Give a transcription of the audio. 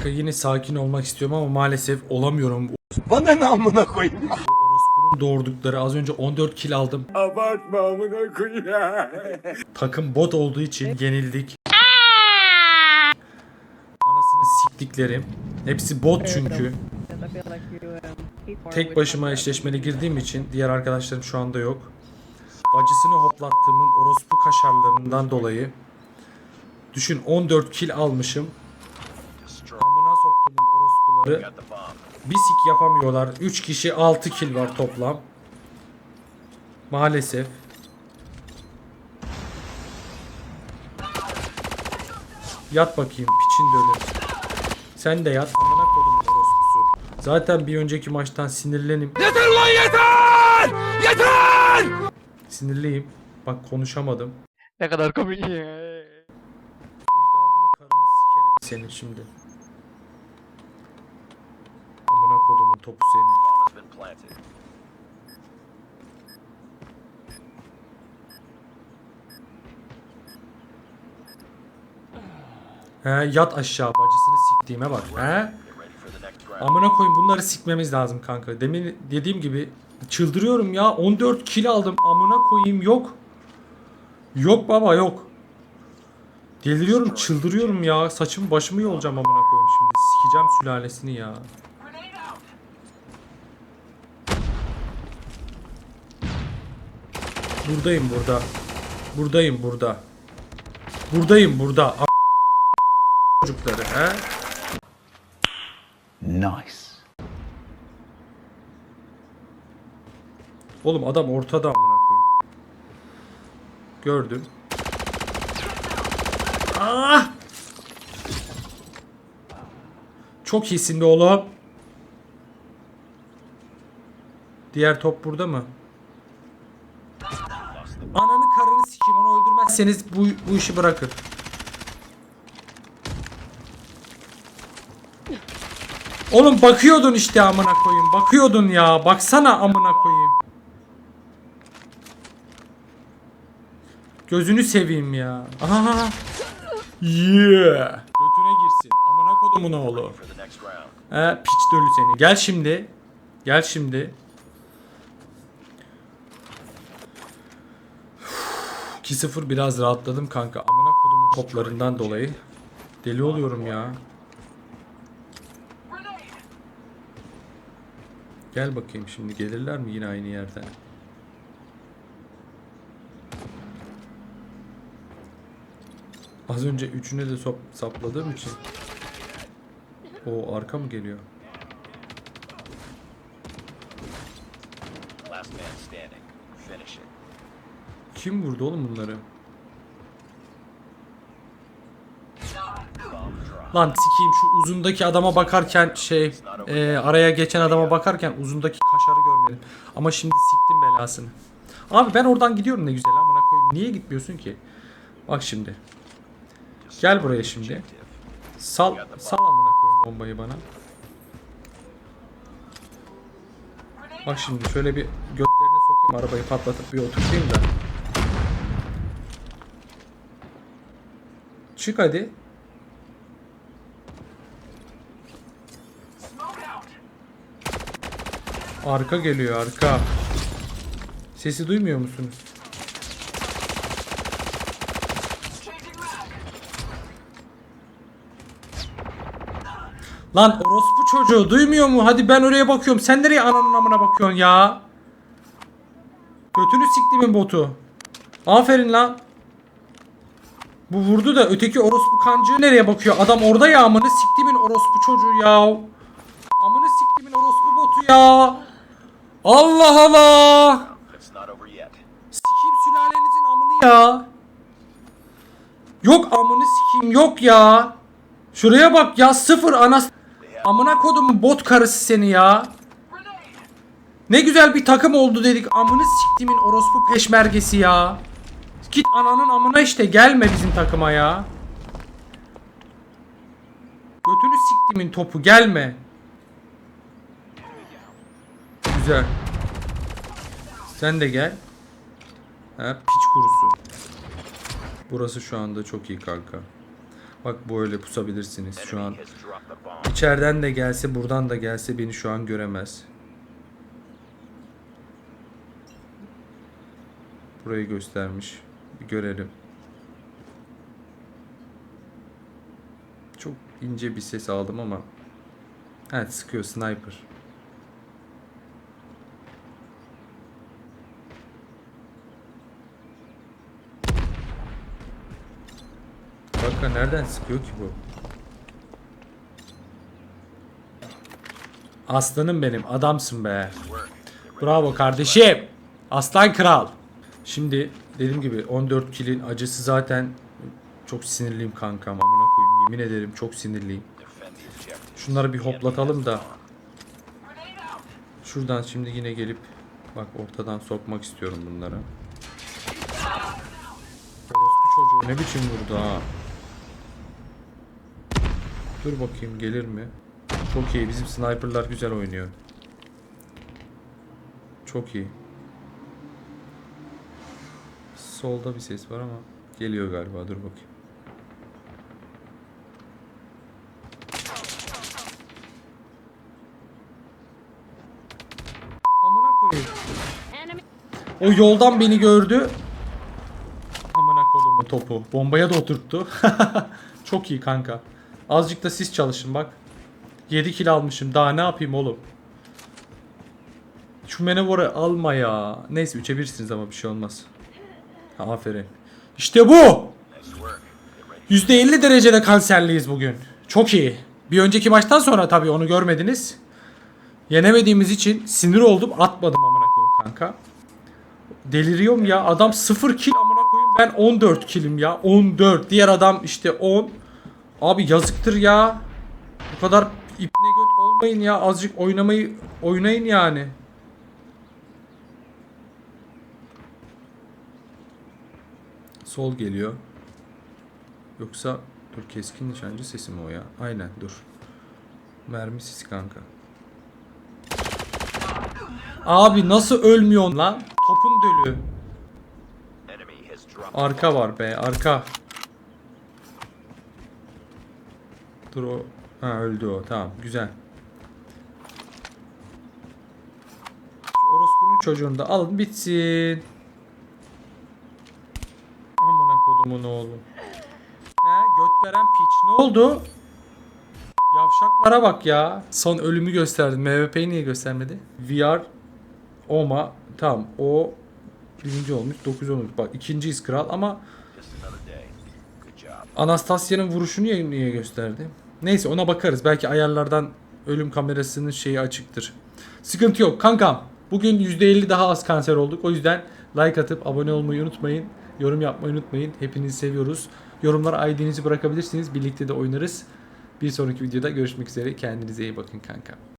Kanka yine sakin olmak istiyorum ama maalesef olamıyorum. Bana ne amına koyayım? Bu orospunun doğurdukları az önce 14 kill aldım. Abartma amına koyayım. Takım bot olduğu için yenildik. Anasını siktiklerim. Hepsi bot çünkü. Tek başıma eşleşmeli girdiğim için diğer arkadaşlarım şu anda yok. Bacısını hoplattığımın orospu kaşarlarından dolayı düşün 14 kill almışım. Amına soktuğumun orospuları bir sik yapamıyorlar. 3 kişi 6 kill var toplam. Maalesef. Yat bakayım piçin de ölür. Sen de yat amına kodum orospusu. Zaten bir önceki maçtan sinirlenim. Yeter lan yeter! Yeter! Sinirliyim. Bak konuşamadım. Ne kadar komik. Ecdadını karını sikerim senin şimdi. Amına kodumun topu senin. He yat aşağı bacısını siktiğime bak. He? Amına koyun bunları sikmemiz lazım kanka. Demin dediğim gibi çıldırıyorum ya. 14 kilo aldım. Amına koyayım yok. Yok baba yok. Deliriyorum çıldırıyorum ya. Saçımı başımı yolacağım amına koyayım şimdi. Sikeceğim sülalesini ya. Buradayım burada. Buradayım burada. Buradayım burada. A- çocukları he? Nice. Oğlum adam ortada amına koyayım. Gördüm. Ah! Çok iyisin be oğlum. Diğer top burada mı? Ananı karını sikeyim onu öldürmezseniz bu, bu işi bırakın. Oğlum bakıyordun işte amına koyayım. Bakıyordun ya. Baksana amına koyayım. Gözünü seveyim ya. Aha. Yeah. Götüne girsin. Amına kodumun oğlu. He piç dölü seni. Gel şimdi. Gel şimdi. 2-0 biraz rahatladım kanka. Amına kodumun toplarından dolayı. Deli oluyorum ya. Gel bakayım şimdi gelirler mi yine aynı yerden? Az önce üçüne de sop sapladığım için. O arka mı geliyor? Last man standing. Finish it. Kim vurdu oğlum bunları? Lan sikeyim şu uzundaki adama bakarken şey e, araya geçen adama bakarken uzundaki kaşarı görmedim. Ama şimdi siktim belasını. Abi ben oradan gidiyorum ne güzel amına koyayım. Niye gitmiyorsun ki? Bak şimdi. Gel buraya şimdi. Sal sal amına koyayım bombayı bana. Bak şimdi şöyle bir götlerine sokayım arabayı patlatıp bir oturtayım da. Çık hadi. Arka geliyor arka. Sesi duymuyor musunuz? Lan orospu çocuğu duymuyor mu? Hadi ben oraya bakıyorum. Sen nereye ananın amına bakıyorsun ya? Götünü siktimin botu. Aferin lan. Bu vurdu da öteki orospu kancığı nereye bakıyor? Adam orada ya amını siktimin orospu çocuğu ya. Amını siktimin orospu botu ya. Allah Allah. Sikeyim sülalenizin amını ya. Yok amını sikeyim yok ya. Şuraya bak ya sıfır anas. Amına kodumun bot karısı seni ya. Ne güzel bir takım oldu dedik. Amını siktimin orospu peşmergesi ya. Git ananın amına işte gelme bizim takıma ya. Götünü siktimin topu gelme. Güzel. Sen de gel. Ha piç kurusu. Burası şu anda çok iyi kanka. Bak böyle pusabilirsiniz şu an. İçeriden de gelse buradan da gelse beni şu an göremez. Burayı göstermiş. Görelim. Çok ince bir ses aldım ama. Evet sıkıyor sniper. Bakka nereden sıkıyor ki bu? Aslanım benim. Adamsın be. Bravo kardeşim. Aslan kral. Şimdi dediğim gibi 14 kilin acısı zaten çok sinirliyim kankam. Amına koyayım. Yemin ederim çok sinirliyim. Şunları bir hoplatalım da. Şuradan şimdi yine gelip bak ortadan sokmak istiyorum bunları. Orospu çocuğu ne biçim vurdu ha. Dur bakayım gelir mi? Çok iyi. Bizim sniperlar güzel oynuyor. Çok iyi. Solda bir ses var ama geliyor galiba. Dur bakayım. Amına koyayım. O yoldan beni gördü. Amına kodumu topu. Bombaya da oturttu. Çok iyi kanka. Azıcık da siz çalışın bak. 7 kill almışım. Daha ne yapayım oğlum? Şu Manowar'ı alma ya. Neyse üçebilirsiniz ama bir şey olmaz. Aferin. İşte bu. Nice work. Get ready. %50 derecede kanserliyiz bugün. Çok iyi. Bir önceki maçtan sonra tabii onu görmediniz. Yenemediğimiz için sinir oldum. Atmadım amına koyayım kanka. Deliriyorum ya. Adam 0 kill amına koyayım. Ben 14 killim ya. 14. Diğer adam işte 10. Abi yazıktır ya. Bu kadar ipne göt olmayın ya. Azıcık oynamayı oynayın yani. Sol geliyor. Yoksa dur keskin nişancı sesi mi o ya? Aynen dur. Mermi sesi kanka. Abi nasıl ölmüyorsun lan? Topun dölü. Arka var be arka. Dur o. Ha öldü o. Tamam güzel. Orospunun çocuğunu da alın bitsin. Kodumun oğlu. He göt veren piç. Ne oldu? Yavşaklara bak ya. Son ölümü gösterdi. MVP'yi niye göstermedi? VR Oma tamam o birinci olmuş 9 olmuş. Bak ikinciyiz kral ama. Anastasya'nın vuruşunu niye, niye gösterdi? Neyse ona bakarız. Belki ayarlardan ölüm kamerasının şeyi açıktır. Sıkıntı yok kankam. Bugün %50 daha az kanser olduk. O yüzden like atıp abone olmayı unutmayın. Yorum yapmayı unutmayın. Hepinizi seviyoruz. Yorumlara ID'nizi bırakabilirsiniz. Birlikte de oynarız. Bir sonraki videoda görüşmek üzere. Kendinize iyi bakın kanka.